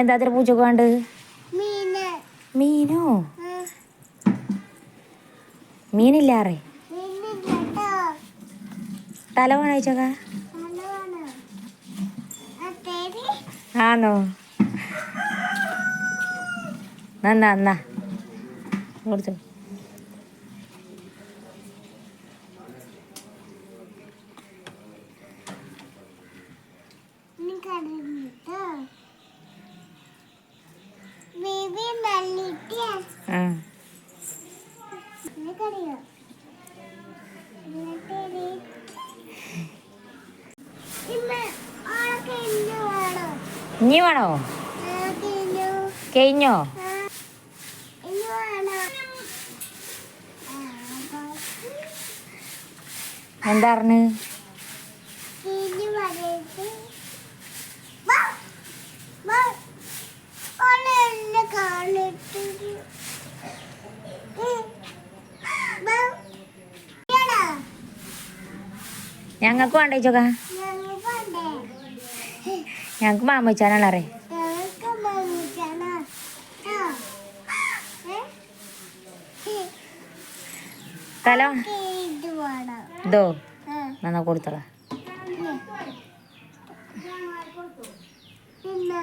എന്താ അതിൽ പൂച്ചക്ക് വേണ്ട മീന്. മീനില്ലാറേ? തല വേണോ ആണോ നന്നാ കൊടുത്തു. ഇനി വേണോ? കഴിഞ്ഞോ? എന്താ പറഞ്ഞ്? ഞങ്ങൾക്ക് വേണ്ട ചോക്ക? ഞങ്ങൾക്ക് മാമ വെച്ചാണല്ലേ ഞങ്ങൾക്ക് മമ്മിച്ചാണ്. തല ഇത് നന്ന കൊടുത്തോളാം പിന്നെ.